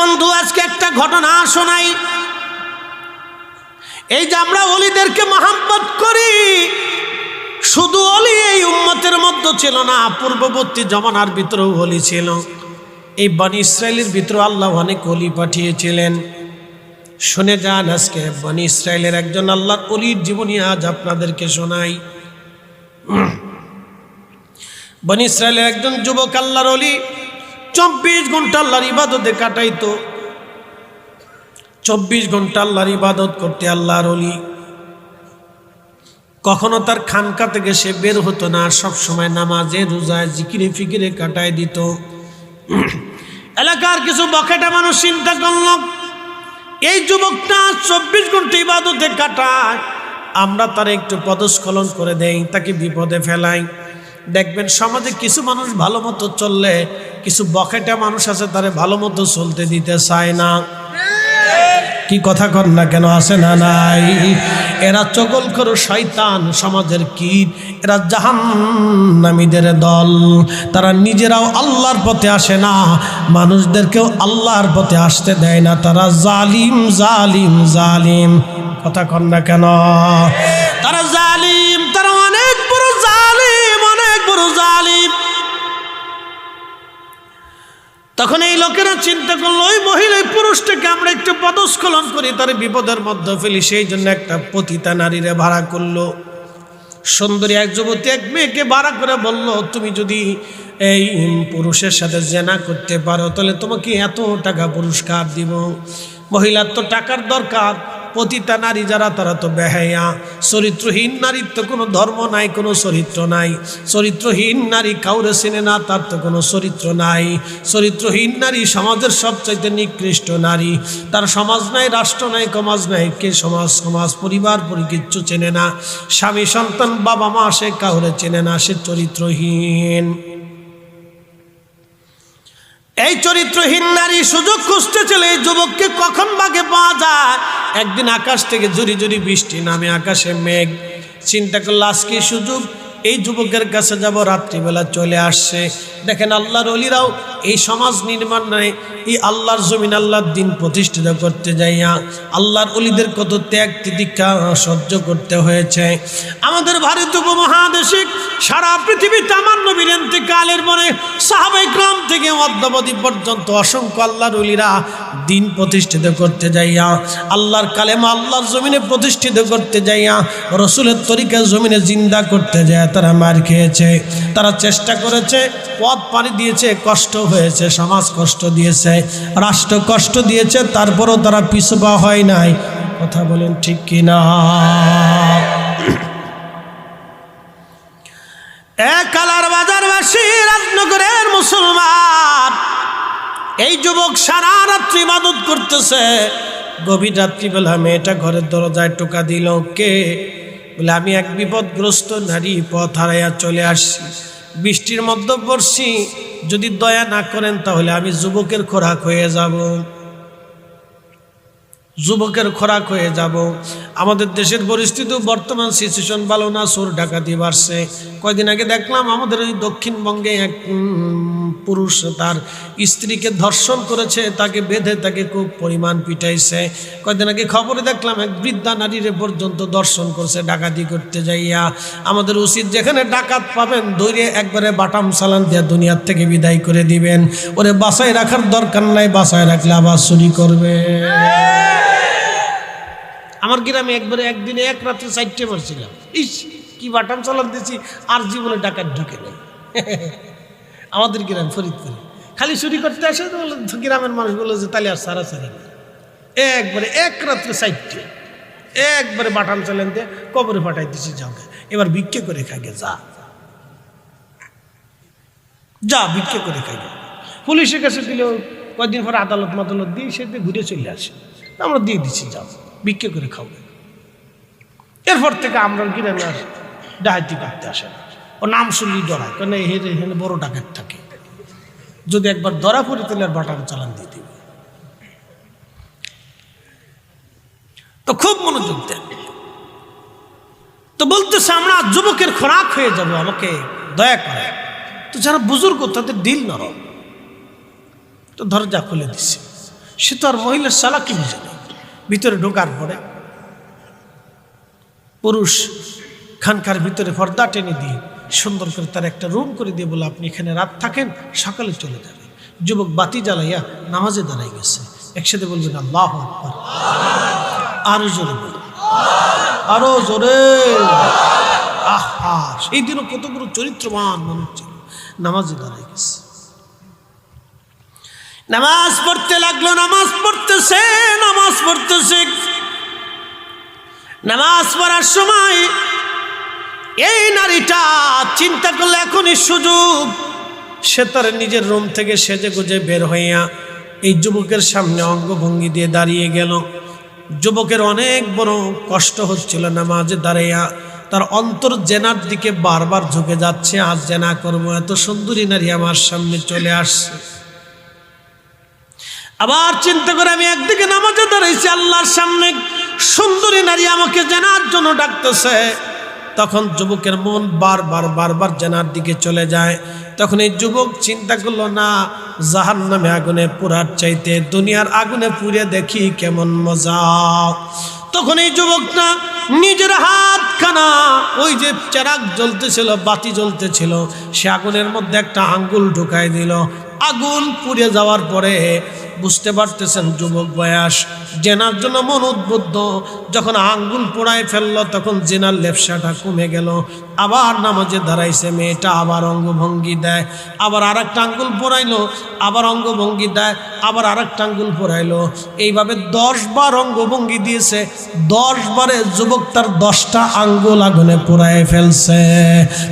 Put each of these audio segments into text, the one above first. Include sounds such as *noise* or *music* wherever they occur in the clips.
বন্ধু, আজকে একটা ঘটনা শোনাই এই যে আমরা অলিদেরকে মহাব্বত করি, শুধু অলি এই উম্মতের মধ্যে ছিল না, পূর্ববর্তী জমানার ভিতরেও অলি ছিল। এই বানি ইসরায়েলের ভিতরে আল্লাহ অনেক অলি পাঠিয়েছিলেন। শুনে যান আজকে, বানি ইসরায়েলের একজন আল্লাহর অলির জীবনী আজ আপনাদেরকে শোনাই। বানি ইসরায়েলের একজন যুবক আল্লাহর অলি চব্বিশ ঘণ্টা আল্লাহর ইবাদতে কাটাইতো। চব্বিশ ঘণ্টা আল্লাহর ইবাদত করতে আল্লাহর অলি কখনো তার খানকা থেকে সে বের হতো না সব সময় নামাজে, রোজায়, জিকিরে ফিকিরে কাটায় দিত। এলাকার কিছু বকেটা মানুষ চিন্তা করল, এই যুবকটা চব্বিশ ঘণ্টা ইবাদতে কাটায়, আমরা তার একটু পদস্খলন করে দেই, তাকে বিপদে ফেলাই। দেখবেন সমাজে কিছু মানুষ ভালো মতো চললে, কিছু বকেটা মানুষ আছে, তারে ভালো মতো চলতে দিতে চায় না। কি কথা কর না কেন? আসে না নাই? এরা চগল করো শয়তান সমাজের কীট এরা জাহান্নামীদের দল। তারা নিজেরাও আল্লাহর পথে আসে না। মানুষদেরকেও আল্লাহর পথে আসতে দেয় না। তারা জালিম জালিম জালিম। কথা কর না কেন? তখন এই লোকেরা চিন্তা করল, ওই মহিলা পুরুষটাকে আমরা একটু পদস্খলন করি, তার বিপদের মধ্যে ফেলি। সেই জন্য একটা পতিতা নারীরে ভাড়া করল। সুন্দরী এক যুবতী এক মেয়েকে ভাড়া করে বলল, তুমি যদি এই পুরুষের সাথে জেনা করতে পারো, তাহলে তোমাকে এত টাকা পুরস্কার দিব। মহিলার তো টাকার দরকার পতিতা নারী যারা, তারা তো বেহাইয়া চরিত্রহীন নারীর তো কোনো ধর্ম নাই, কোনো চরিত্র নাই। চরিত্রহীন নারী কাউরে চেনে না, তার তো কোনো চরিত্র নাই। চরিত্রহীন নারী সমাজের সবচাইতে নিকৃষ্ট নারী। তার সমাজ নাই, রাষ্ট্র নাই, সমাজ নাই, কে সমাজ সমাজ, পরিবার পরি কিচ্ছু চেনে না। স্বামী, সন্তান, বাবা, মা, সে কাউরে চেনে না, সে চরিত্রহীন। এই চরিত্রহীন নারী সুযোগ খুঁজতে চলে যুবককে কখন বাগে পাওয়া যায়? একদিন আকাশ থেকে জুরি জুরি বৃষ্টি নামে আকাশে মেঘ। চিন্তা করল আজকে সুযোগ? এই যুবকের কাছে যাব, রাত্রিবেলা চলে আসছে। দেখেন আল্লাহর অলিরাও এই সমাজ নির্মাণ এই আল্লাহর জমিন আল্লাহর দিন প্রতিষ্ঠিত করতে যাইয়া আল্লাহর অলিদের কত ত্যাগ তিতিক্ষা সহ্য করতে হয়েছে। আমাদের ভারত উপমহাদেশে সারা পৃথিবীতে আমার নবীর কালের পরে সাহাবাই গ্রাম থেকে অদ্যাবধি পর্যন্ত অসংখ্য আল্লাহর অলিরা দিন প্রতিষ্ঠিত করতে যাইয়া, আল্লাহর কালেমা আল্লাহর জমিনে প্রতিষ্ঠিত করতে যাইয়া, রসুলের তরিকা জমিনে জিন্দা করতে যায় তারা মার খেয়েছে, তারা চেষ্টা করেছে, পথ পাড়ি দিয়েছে, কষ্ট হয়েছে, সমাজ কষ্ট দিয়েছে, রাষ্ট্র কষ্ট দিয়েছে, তারপরও তারা পিছুপা হয় নাই। কথা বলেন ঠিক কিনা? বাজারবাসী, রাজনগরের মুসলমান, এই যুবক সারা রাত্রি ইবাদত করতেছে। গভীর রাত্রিবেলা মেয়েটা ঘরের দরজায় টোকা দিল, কে? বলে, আমি এক বিপদগ্রস্ত নারী, পথ হারাইয়া চলে আসছি। বৃষ্টির মধ্যে পড়ছি যদি দয়া না করেন তাহলে আমি যুবকের খোরাক হয়ে যাব। যুবকের খোরাক হয়ে যাব। আমাদের দেশের পরিস্থিতি বর্তমান সিচুয়েশন ভালো না সুর ডাকাতি বাড়ছে। কয়দিন আগে দেখলাম আমাদের ওই দক্ষিণবঙ্গে এক পুরুষ তার স্ত্রীকে ধর্ষণ করেছে, তাকে বেঁধে তাকে খুব পরিমাণ পিটাইছে। কয়দিন আগে খবরে দেখলাম এক বৃদ্ধা নারীরে পর্যন্ত দর্শন করছে, ডাকাতি করতে যাইয়া। আমাদের উচিত যেখানে ডাকাত পাবেন দৈরে একবারে বাটাম সালান দিয়ে দুনিয়ার থেকে বিদায় করে দিবেন। ওরে বাসায় রাখার দরকার নাই, বাসায় রাখলে আবার চুরি করবে। আমার গ্রামে একবারে একদিনে এক রাত্রে চারটে মারছিলাম। ইস, কি বাটাম চালান দিছি, আর জীবনে ডাকাত ঢুকে নেই। *laughs* আমাদের গ্রাম ফরিদপুরে খালি চুরি করতে আসে গ্রামের মানুষগুলো যে তাহলে আর সারা সারি একবারে, এক রাত্রে চারটে, একবারে বাটাম চালান দিয়ে কবরে ফাটাই দিছি যাও এবার ভিক্ষে করে খাগে যা। যা, ভিক্ষে করে খাগে পুলিশের কাছে দিলেও কয়েকদিন পর আদালত মাদালত দিয়ে সে দিয়ে ঘুরে চলে আসে। আমরা দিয়ে দিচ্ছি যাও বিক্রি করে খাবে এরপর থেকে আমরা গ্রামে আর ডাহাতি করতে আসে না। ও নাম শুনলি ডরায়। কেন এখানে এখানে বড় ডাকাত থাকে। যদি একবার ধরা পড়ে তাহলে আর বাটার চালান দিয়ে দিবে। তো খুব মনোযোগ দেন। তো বলতেছে, আমরা যুবকের খোরাক হয়ে যাব, আমাকে দয়া করে। তো যারা বুজুর্গ, তাদের দিল নরম। তো দরজা খুলে দিছে। সে তো আর মহিলার চালাকি বুঝে নেই? ভিতরে ঢোকার পরে পুরুষ খানকার ভিতরে পর্দা টেনে দিয়ে সুন্দর করে তার একটা রুম করে দিয়ে বলে, আপনি এখানে রাত থাকেন, সকালে চলে যাবে যুবক বাতি জ্বালাইয়া নামাজে দাঁড়াই গেছে। একসাথে বলবেন, আল্লাহ আকবার। আরও জোরে বলুন আরও জোরে। আহা সেই দিনও কতগুলো চরিত্রবান মানুষ। ছিল নামাজে দাঁড়াই গেছে। নামাজ পড়তে লাগল, নামাজ পড়তেছে নামাজ পড়তেছে। নামাজ পড়ার সময় এই নারীটা চিন্তা করলে এখনই সুযোগ। সে তার নিজের রুম থেকে সেজে গুজে বের হইয়া এই যুবকের সামনে অঙ্গভঙ্গি দিয়ে দাঁড়িয়ে গেল। যুবকের অনেক বড় কষ্ট হচ্ছিল নামাজে দাঁড়াইয়া। তার অন্তর জেনার দিকে বারবার ঝুঁকে যাচ্ছে। আজ জেনা করব, এত সুন্দরী নারী আমার সামনে চলে আসছে। আবার চিন্তা করে আমি একদিকে নামাজে দাঁড়াইছি, আল্লাহর সামনে সুন্দরী নারী আমাকে জানার জন্য ডাকতেছে। তখন যুবকের মন বারবার বারবার জানার দিকে চলে যায়। তখন এই যুবক চিন্তা করল, না জাহান নামে আগুনে পুরার চাইতে দুনিয়ার আগুনে পুড়ে দেখি কেমন মজা। তখন এই যুবকটা নিজের হাতখানা, ওই যে চেরাক জ্বলতেছিল, বাতি জ্বলতেছিল, সে আগুনের মধ্যে একটা আঙ্গুল ঢুকাই দিল। আগুন পুড়ে যাওয়ার পরে বুঝতে পারতেছেন, যুবক বয়স। জেনার জন্য মন উদ্বুদ্ধ। যখন আঙ্গুল পোড়ায় ফেলল, তখন জেনার লেপসাটা কমে গেল। আবার নামাজে দাঁড়াইছে, মেয়েটা আবার অঙ্গভঙ্গি দেয়। আবার আর একটা আঙ্গুল পোড়াইলো, আবার অঙ্গভঙ্গি দেয়। আবার আর একটা আঙ্গুল পোড়াইলো। এইভাবে দশ বার অঙ্গভঙ্গি দিয়েছে। দশ বারে যুবক তার দশটা আঙ্গুল আগুনে পোড়ায় ফেলছে।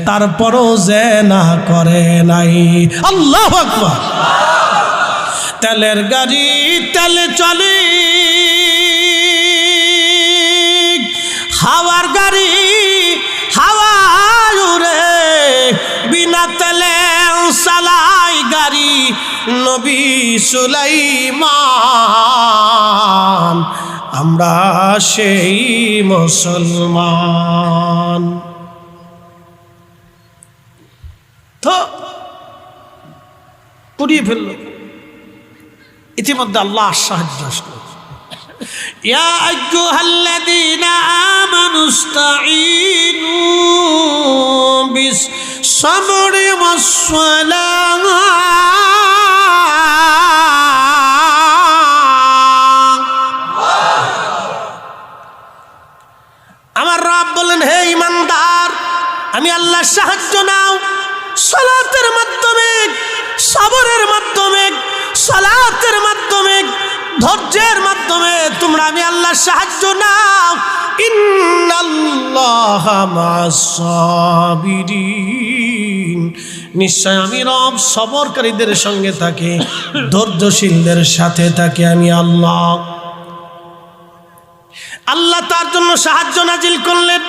তারপরও যে না করে নাই। আল্লাহ আকবার। তেলের গাড়ি তেলে চলে। হাওয়ার গাড়ি হাওয়া উড়ে, বিনা তেলে চালাই গাড়ি নবী সুলাইমান। আমরা সেই মুসলমান। তো পুড়িয়ে ফেলল। ইতিমধ্যে আল্লাহ সাহায্য আমার রব বলেন হে ইমানদার আমি আল্লাহ সাহায্য নাও। সলাতের মাধ্যমে, সবরের মাধ্যমে, সলাতের ধৈর্যের মাধ্যমে তোমরা আমি আল্লাহ সাহায্য নাও। নিশ্চয় আমি রব সবরকারীদের সঙ্গে থাকি, ধৈর্যশীলদের সাথে থাকি আমি আল্লাহ। আল্লাহ তার জন্য সাহায্য নাজিল করলেন।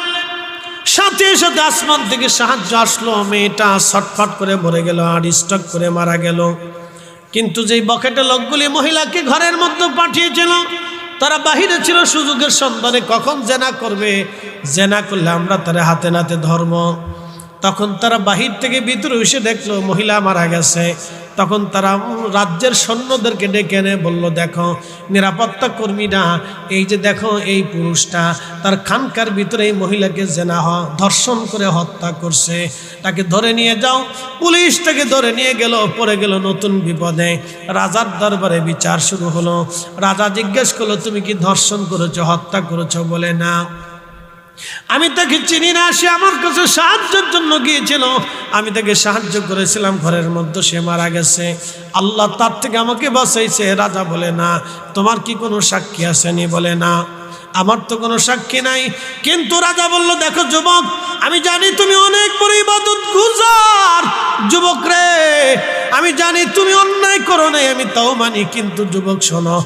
সাথে সাথে আসমান থেকে সাহায্য আসলো, মেয়েটা ছটফট করে মরে গেল, আর স্টক করে মারা গেল। কিন্তু যেই বকেটে লোকগুলি মহিলাকে ঘরের মধ্যে পাঠিয়েছিল, তারা বাহিরে ছিল, সুযোগের সন্ধানে কখন জেনা করবে? জেনা করলে আমরা তারা হাতে নাতে ধর্ম তখন তারা বাহির থেকে ভিতরে এসে দেখল, মহিলা মারা গেছে। তখন তারা রাজ্যের সৈন্যদেরকে ডেকে এনে বলল, দেখো, নিরাপত্তা কর্মীরা, এই যে দেখো এই পুরুষটা, তার খানকার ভিতরে এই মহিলাকে জেনা হ, ধর্ষণ করে হত্যা করছে। তাকে ধরে নিয়ে যাও। পুলিশ তাকে ধরে নিয়ে গেল, পড়ে গেল নতুন বিপদে। রাজার দরবারে বিচার শুরু হলো। রাজা জিজ্ঞেস করল, তুমি কি ধর্ষণ করেছ, হত্যা করেছ? বলে, না। আমি তাকে চিনি না, সে আমার কাছে সাহায্যের জন্য গিয়েছিল। আমি তাকে সাহায্য করেছিলাম, ঘরের মধ্যে সে মারা গেছে। আল্লাহ তার থেকে আমাকে বাঁচাইছে। রাজা বলে, না, তোমার কি কোনো সাক্ষী আসেনি? বলে, না, আমার তো কোনো সাক্ষী নাই। কিন্তু রাজা বলল, দেখো যুবক, আমি জানি তুমি অনেক তাও মানি, কিন্তু যুবক শোনো,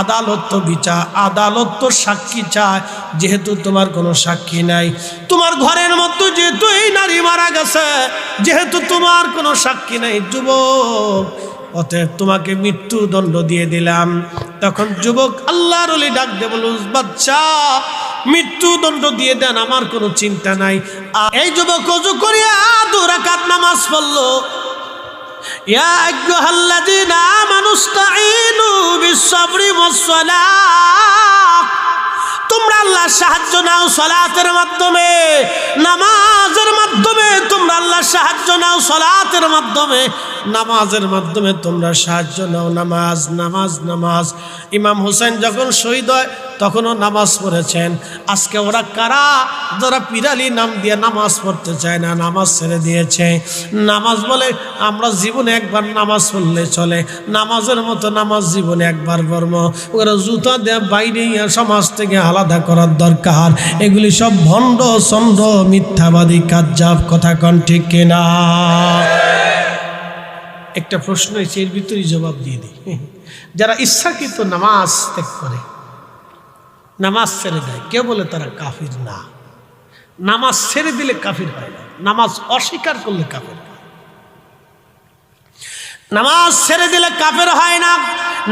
আদালত তো বিচার আদালত তো সাক্ষী চায়, যেহেতু তোমার কোনো সাক্ষী নাই। তোমার ঘরের মধ্যে যেহেতু এই নারী মারা গেছে, যেহেতু তোমার কোনো সাক্ষী নাই, যুবক, অতএব তোমাকে মৃত্যুদণ্ড দিয়ে দিলাম। তখন যুবক আল্লাহর অলি ডাক দে বলল, বাচ্চা, মৃত্যুদণ্ড দিয়ে দেন, আমার কোনো চিন্তা নাই। আর এই যুবক অজু করিয়া দু রাকাত নামাজ পড়ল। ইয়া আইয়ুহাল্লাযীনা আমানু ইসতাঈনু বিস-সাবরি ওয়াস-সালাহ। তোমরা আল্লাহর সাহায্য নাও সলাতের মাধ্যমে, নামাজের মাধ্যমে, তোমরা আল্লাহর সাহায্য নাও সলাতের মাধ্যমে। নামাজের মাধ্যমে তোমরা সাহায্য নাও। নামাজ নামাজ নামাজ। ইমাম হোসেন যখন শহীদ হয়, তখনও নামাজ পড়েছেন। আজকে ওরা কারা? যারা পিরালি নাম দিয়ে নামাজ পড়তে চায় না, নামাজ ছেড়ে দিয়েছে। নামাজ বলে আমরা জীবনে একবার নামাজ পড়লে চলে। নামাজের মতো নামাজ জীবনে একবার কর্ম ওরা জুতা দেয়া বাইরে সমাজ থেকে আলাদা করার দরকার। এগুলি সব ভণ্ড চন্ড মিথ্যাবাদী, কাজ্জাব, কথা কন ঠিক কিনা? একটা প্রশ্ন এসে এর ভিতরেই জবাব দিয়ে দিই। যারা ইচ্ছাকৃত নামাজ ত্যাগ করে, নামাজ ছেড়ে দেয় কে বলে তারা কাফির না। নামাজ ছেড়ে দিলে কাফির হয় না। নামাজ অস্বীকার করলে কাফির নামাজ ছেড়ে দিলে কাফের হয় না।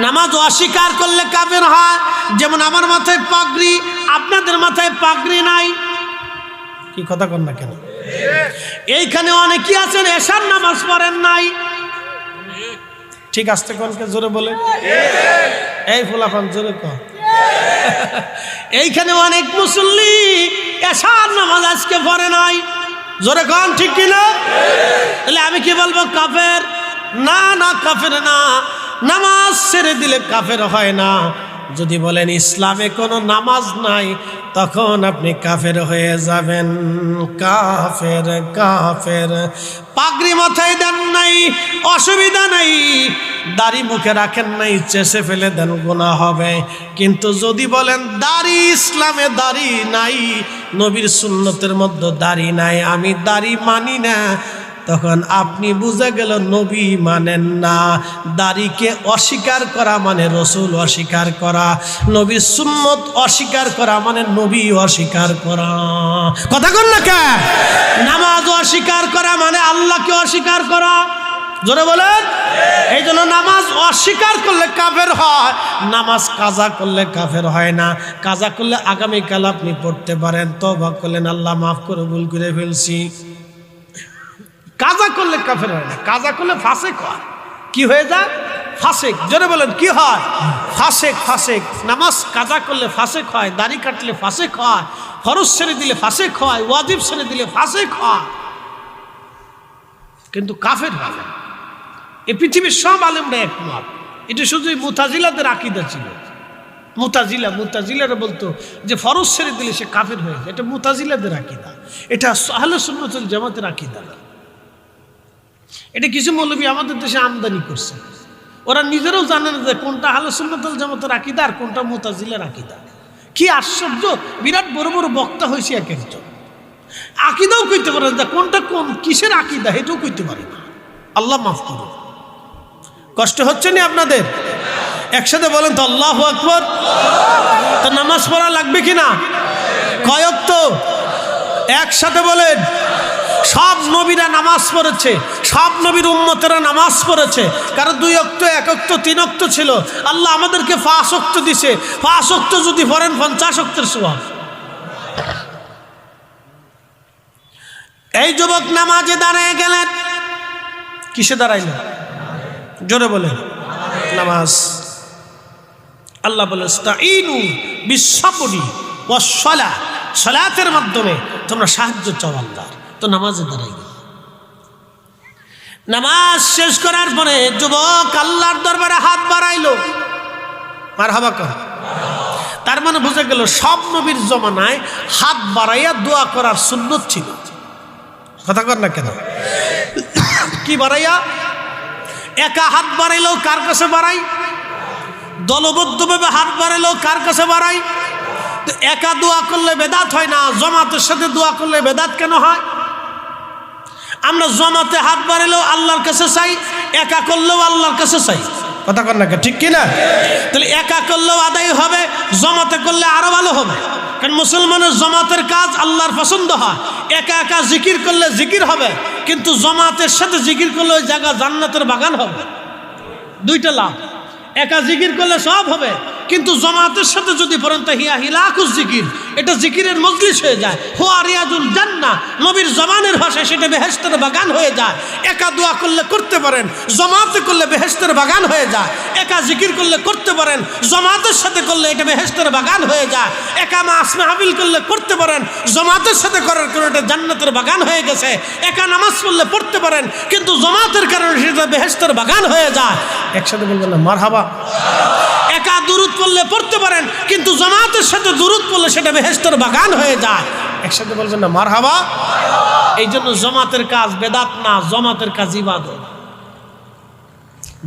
নামাজ অস্বীকার করলে কাফের হয়। যেমন আমার মাথায় পাগড়ি, আপনাদের মাথায় পাগড়ি নাই। কি কথা কন না কেন? এইখানে অনেকেই আছেন এসার নামাজ পড়েন নাই। ঠিক আসতে কনকে জোরে বলে। এই ফুলাফান, জোরে কন এইখানে অনেক মুসল্লি এসার নামাজ আজকে পড়ে নাই। জোরে কন, ঠিক কিনা? তাহলে আমি কি বলব, কাফের? না না, কাফের না। নামাজ ছেড়ে দিলে কাফের হয় না। যদি বলেন ইসলামে কোনো নামাজ নাই, তখন আপনি কাফের হয়ে যাবেন। কাফের কাফের। পাগড়ি মাথায় দেন নাই, অসুবিধা নাই। দাড়ি মুখে রাখেন নাই, চেষে ফেলে দেন গোনা হবে। কিন্তু যদি বলেন দাড়ি ইসলামে দাড়ি নাই, নবীর সুন্নতের মধ্যে দাড়ি নাই, আমি দাড়ি মানি না তখন আপনি বুঝে গেল নবী মানেন না। দাড়িকে অস্বীকার করা মানে রসুল অস্বীকার করা। নবী সুম্মত অস্বীকার করা মানে নবী অস্বীকার করা। কথা কন না কে? নামাজ অস্বীকার করা মানে আল্লাহকে অস্বীকার করা। জোরে বলেন? এই জন্য নামাজ অস্বীকার করলে কাফের হয়, নামাজ কাজা করলে কাফের হয় না। কাজা করলে আগামীকাল আপনি পড়তে পারেন। তবা করলেন, আল্লাহ মাফ করে, ভুল করে ফেলছি। কাজা করলে কাফের হয় না। কাজা করলে ফাসেক হয়। কি হয়ে যায়? ফাসেক। জোরে বলেন, কি হয়? ফাসেক ফাসেক। নামাজ কাজা করলে ফাসেক হয়, দাড়ি কাটলে ফাসেক হয়, ফরজ ছেড়ে দিলে ফাসেক হয়, ওয়াজিব ছেড়ে দিলে ফাসেক হয়। কিন্তু কাফের হয় না। এই পৃথিবীর সব আলেমরা একমত। এটা শুধু মুতাজিলাদের আকিদা ছিল। মুতাজিলা, মুতাজিলারা বলতো যে ফরজ ছেড়ে দিলে সে কাফের হয়ে যায়। এটা মুতাজিলাদের আকিদা। এটা আহলে সুন্নতুল জামাতের আকিদা। না এটা কিছু মৌলবী আমাদের দেশে আমদানি করছে। ওরা নিজেরাও জানে না যে কোনটা আহলে সুন্নতুল জামাতের আকিদা আর কোনটা মুতাজিলার আকিদা। কি আশ্চর্য, বিরাট বড় বড় বক্তা হয়েছে এক একজন। আকিদাও কইতে পারে না কোনটা কোন কিসের আকিদা এটাও কইতে পারে না। আল্লাহ মাফ করুন কষ্ট হচ্ছে না আপনাদের? একসাথে বলেন তো আল্লাহ আকবর। তা নামাজ পড়া লাগবে কি না কয়ক তো একসাথে বলেন। সব নবীরা নামাজ পড়েছে, সব নবীর উম্মতেরা নামাজ পড়েছে। কারণ দুই অক্ত, এক অক্ত, তিন অক্ত ছিল। আল্লাহ আমাদেরকে অক্ত দিছে। অক্ত যদি পড়েন, পঞ্চাশ অক্তের স্বভাব এই যুবক নামাজে দাঁড়িয়ে গেলেন। কিসে দাঁড়াইলেন জোরে বলে। নামাজ। আল্লাহ বলে বিশ্বপরি ও সলা সলাতের মাধ্যমে তোমরা সাহায্য চাও আল্লাহ তো নামাজে দাঁড়াই গেল। নামাজ শেষ করার পরে যুবক আল্লাহর দরবারে হাত বাড়াইলো। আর হাবা কর। তার মানে বুঝে গেল সব নবীর জমানায় হাত বাড়াইয়া দোয়া করার সুন্নত ছিল। কথা কর না কেন? কি বাড়াইয়া? একা হাত বাড়াইলেও কার কাছে বাড়াই? দলবদ্ধভাবে হাত বাড়াইলেও কার কাছে বাড়াই? একা দোয়া করলে বেদাত হয় না, জমাতের সাথে দোয়া করলে বেদাত কেন হয়? আমরা জমাতে হাত বাড়াইলেও আল্লাহর কাছে চাই, একা করলেও আল্লাহর কাছে চাই। কথা কর না ঠিক কিনা? তাহলে একা করলেও আদায় হবে, জমাতে করলে আরও ভালো হবে। কারণ মুসলমানের জমাতের কাজ আল্লাহর পছন্দ হয়। একা একা জিকির করলে জিকির হবে, কিন্তু জমাতের সাথে জিকির করলে ওই জায়গা জান্নাতের বাগান হবে। দুইটা লাভ। একা জিকির করলে সব হবে, কিন্তু জমাতের সাথে যদি পড়েন তা হিয়া হিলাকুস জিকির এটা জিকিরের মজলিস হয়ে যায়। হোয়া রিয়াজুল জান্না নবীর জমানের ভাষায় সেটা বেহেস্তের বাগান হয়ে যায়। একা দোয়া করলে করতে পারেন, জমাতে করলে বেহেস্তের বাগান হয়ে যায়। একা জিকির করলে করতে পারেন জমাতের সাথে করলে এটা বেহেস্তের বাগান হয়ে যায়। একা মা আসমা হাবিল করলে করতে পারেন জমাতের সাথে করার কারণে এটা জান্নাতের বাগান হয়ে গেছে। একা নামাজ পড়লে পড়তে পারেন কিন্তু জমাতের কারণে সেটা বেহেস্তের বাগান হয়ে যায়। একসাথে বলবেন না মার হাবা একা দুরুদ পড়লে পড়তে পারেন কিন্তু জমাতের সাথে দুরুদ পড়লে সেটা বেহেস্তের বাগান হয়ে যায়। একসাথে বলবেন না মার হাবা এই জন্য জমাতের কাজ বেদাত না জমাতের কাজ ইবাদত।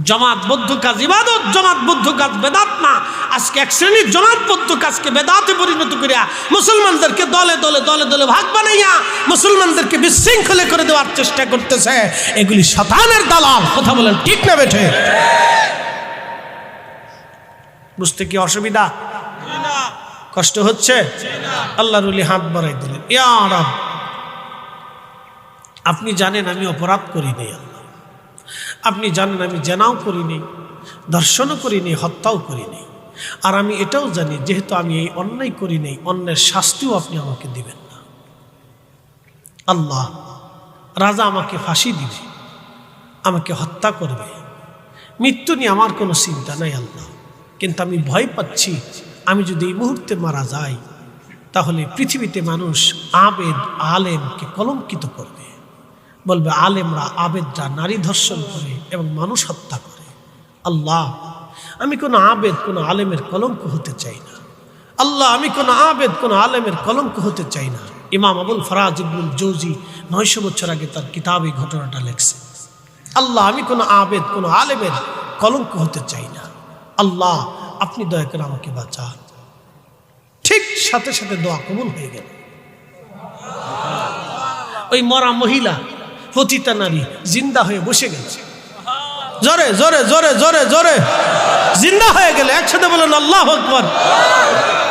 জমাতবদ্ধ কাজ ইবাদত জমাতবদ্ধ কাজ বেদাত না। আজকে এক শ্রেণির জমাতবদ্ধ কাজকে বেদাতে পরিণত করিয়া মুসলমানদেরকে দলে দলে দলে দলে ভাগ বানাইয়া মুসলমানদেরকে বিশৃঙ্খলে করে দেওয়ার চেষ্টা করতেছে। এগুলি শতানের দালাল, কথা বলেন ঠিক না বেঠে? বুঝতে কি অসুবিধা? কষ্ট হচ্ছে? আল্লাহ রুলি হাত বাড়াই দিলেন। আপনি জানেন আমি অপরাধ করি নেই আল্লাহ। আপনি জানেন আমি জেনাও করিনি, দর্শনও করিনি, হত্যাও করিনি। আর আমি এটাও জানি, যেহেতু আমি এই অন্যায় করি নেই, অন্যের শাস্তিও আপনি আমাকে দিবেন না। আল্লাহ রাজা আমাকে ফাঁসি দিবে, আমাকে হত্যা করবে। মৃত্যু নিয়ে আমার কোনো চিন্তা নাই আল্লাহ। কিন্তু আমি ভয় পাচ্ছি, আমি যদি এই মুহূর্তে মারা যাই, তাহলে পৃথিবীতে মানুষ আবেদ, আলেমকে কলঙ্কিত করবে। বলবে, আলেমরা আবেদরা নারী ধর্ষণ করে এবং মানুষ হত্যা করে। আল্লাহ, আমি কোনো আবেদ, কোনো আলেমের কলঙ্ক হতে চাই না। আল্লাহ, আমি কোনো আবেদ, কোনো আলেমের কলঙ্ক হতে চাই না। ইমাম আবুল ফরাজ ইবনুল জৌজি নয়শো বছর আগে তার কিতাবে ঘটনাটা লেখছে। আল্লাহ, আমি কোনো আবেদ, কোনো আলেমের কলঙ্ক হতে চাই না। আল্লাহ, আপনি দয়া করে আমাকে বাঁচান। ঠিক সাথে সাথে দোয়া কবুল হয়ে গেল। ওই মরা মহিলা পতিতা নারী জিন্দা হয়ে বসে গেছে। জোরে জোরে জোরে জোরে জোরে। জিন্দা হয়ে গেলে, একসাথে বলেন, আল্লাহ আকবর।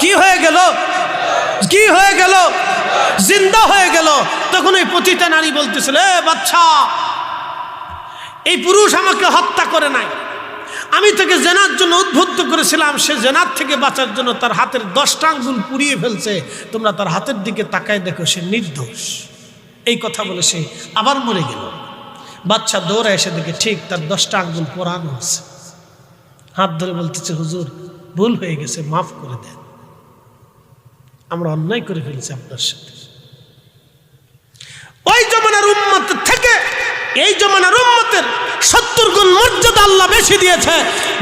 কি হয়ে গেল? কি হয়ে গেল? জিন্দা হয়ে গেল। তখন ওই পতিতা নারী বলতেছিল বাচ্চা, এই পুরুষ আমাকে হত্যা করে নাই। আমি তাকে জেনার জন্য উদ্বুদ্ধ করেছিলাম, সে জেনার থেকে বাঁচার জন্য তার হাতের দশটা আঙ্গুল পুড়িয়ে ফেলছে। তোমরা তার হাতের দিকে তাকায় দেখো, সে নির্দোষ। এই কথা বলে সে আবার মরে গেল। বাচ্চা দৌড়ে এসে দেখে ঠিক তার দশটা আঙ্গুল পোড়ানো আছে। হাত ধরে বলতেছে, হুজুর, ভুল হয়ে গেছে, মাফ করে দেন। আমরা অন্যায় করে ফেলছি আপনার সাথে। ওই জমানার উম্মত থেকে এই জমানার উম্মতের সত্তর গুণ মর্যাদা আল্লাহ বেশি দিয়েছে,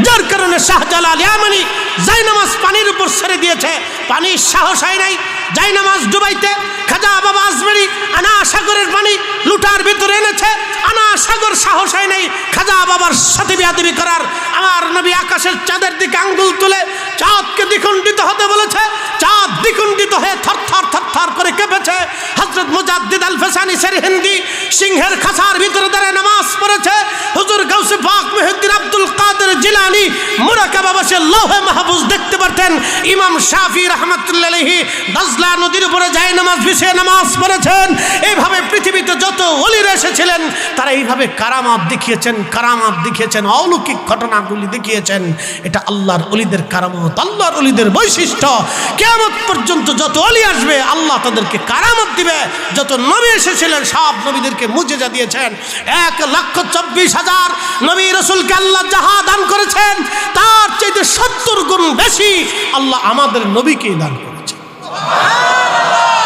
যার কারণে শাহজালাল ইয়ামানি জাইনামাজ পানির উপর ছেড়ে দিয়েছে, পানির সাহস হয় নাই। জাইনামাজ ডুবাইতে খাজা বাবা আজমেরি আনা সাগরের পানি লুটার ভিতরে এনেছে, আনা সাগর সাহস হয় নাই খাজা বাবার সাথে বিয়াদবি করার। আমার নবী আকাশের চাঁদের দিকে আঙ্গুল তুলে চাঁদকে দ্বিখণ্ডিত হতে বলেছে, চাঁদ দ্বিখণ্ডিত হয়ে থর থর থর থর করে কেঁপেছে। হজরত মুজাদ্দিদ আল ফেসানি সের হিন্দি সিংহের খাসার ভিতরে দাঁড়ায় নামাজ পড়েছে। হুজুর গাউসে পাক মেহেদ্দিন আব্দুল কাদের জিলানি মুরাকাবা বসে লৌহে মাহফুজ দেখতে পারতেন। ইমাম শাফি রহমতুল্লাহি দাজলা নদীর উপরে যায় নামাজ বিছিয়ে নামাজ পড়েছেন, এইভাবে পৃথিবীতে যত অলির এসেছিলেন, তারা এইভাবে কারামাত দেখিয়েছেন কারামাত দেখিয়েছেন, অলৌকিক ঘটনাগুলি দেখিয়েছেন। এটা আল্লাহর অলিদের কারামত, আল্লাহর অলিদের বৈশিষ্ট্য। কেমন পর্যন্ত যত অলি আসবে, আল্লাহ তাদেরকে কারামত দিবে। যত নবী এসেছিলেন, সব নবীদেরকে মুজেজা দিয়েছেন। এক লক্ষ চব্বিশ হাজার নবী রসুলকে আল্লাহ যাহা দান করেছেন, তার চাইতে সত্তর গুণ বেশি আল্লাহ আমাদের নবীকেই দান করেছেন। Subhanallah.